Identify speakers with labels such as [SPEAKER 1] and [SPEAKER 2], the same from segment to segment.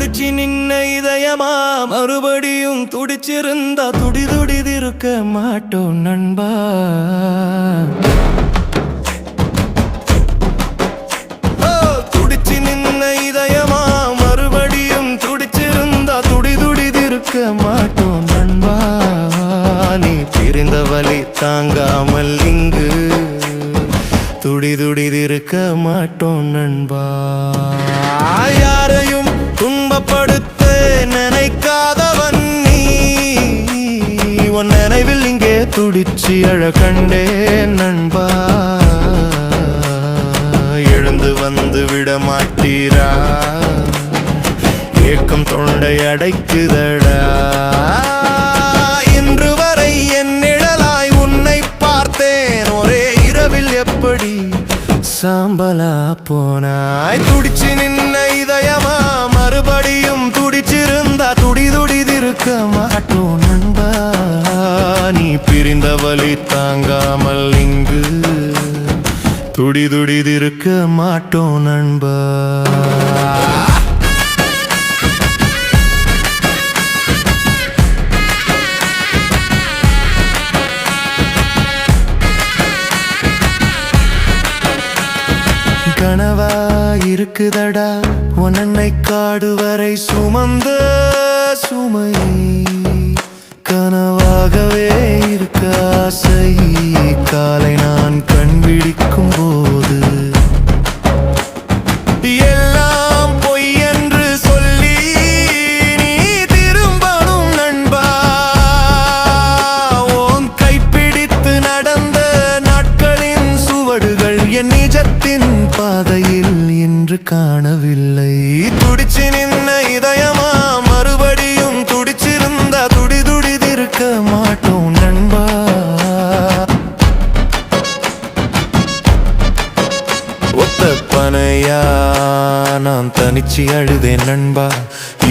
[SPEAKER 1] துடிச்சு நின்ன இதயமா? மறுபடியும் துடிச்சிருந்தா துடி துடிதிருக்க மாட்டோம் நண்பா. ஓ, துடிச்சு நின்ன இதயமா? மறுபடியும் துடிச்சிருந்தா துடி துடிதிருக்க மாட்டோம் நண்பா. நீ பிரிந்த வழி தாங்காமல் இங்கு துடி துடிதிருக்க மாட்டோம் நண்பா. யாரையும் துன்பப்படுத்த நினைக்காதவன் நீ. உன் நினைவில் இங்கே துடிச்சு அழ நண்பா. எழுந்து வந்து விட மாட்டீரா? ஏக்கம் தொண்டை அடைக்குதடா? இன்று வரை என் நிழலாய் உன்னை பார்த்தேன். ஒரே இரவில் எப்படி சாம்பலா போனாய்? துடிச்சு நின்ன இதயமா மறுபடியும் துடிச்சிருந்தா துடி துடிதிருக்க மாட்டோம் நண்பா நீ பிரிந்த வழி தாங்காமல் இங்கு துடி துடிதிருக்க மாட்டோம் நண்பா. இருக்குதடா. உன்னை காடு வரை சுமந்த சுமை. கனவாகவே இருக்க ஆசை. காலை நான் கண் விழிக்கும் போது. எல்லாம் நிஜத்தின் பாதையில் இன்று காணவில்லை. துடிச்சு நின்ன இதயமா? மறுபடியும் துடிச்சிருந்தா துடி துடிதிருக்க மாட்டோம் நண்பா. ஒத்த பனையா நான் தனிச்சு அழுதேன் நண்பா.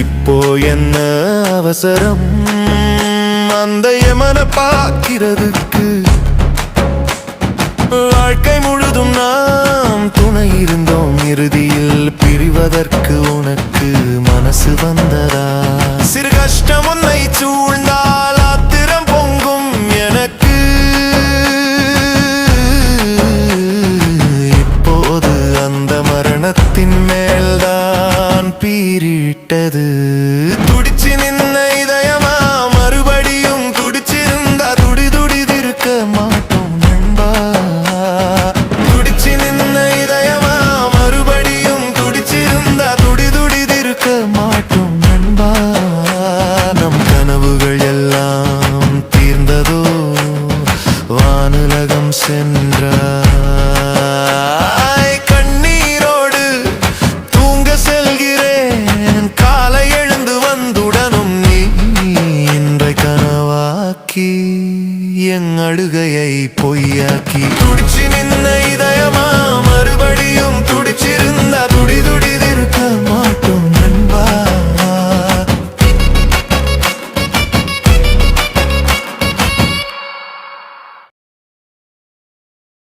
[SPEAKER 1] இப்போ என்ன அவசரம்? அந்த எமனை பார்க்கிறதுக்கு வாழ்க்கை முழுதும் நாம் துணை இருந்தோம். இறுதியில் பிரிவதற்கு உனக்கு மனசு வந்ததா? சிறு கஷ்டம் உன்னை சூழ்ந்தால் ஆத்திரம் பொங்கும் எனக்கு. இப்போது அந்த மரணத்தின் மேல்தான் பீரிட்டது என் அழுகையை பொய்யாக்கி துடிச்சு நின்ன இதயமா மறுபடியும்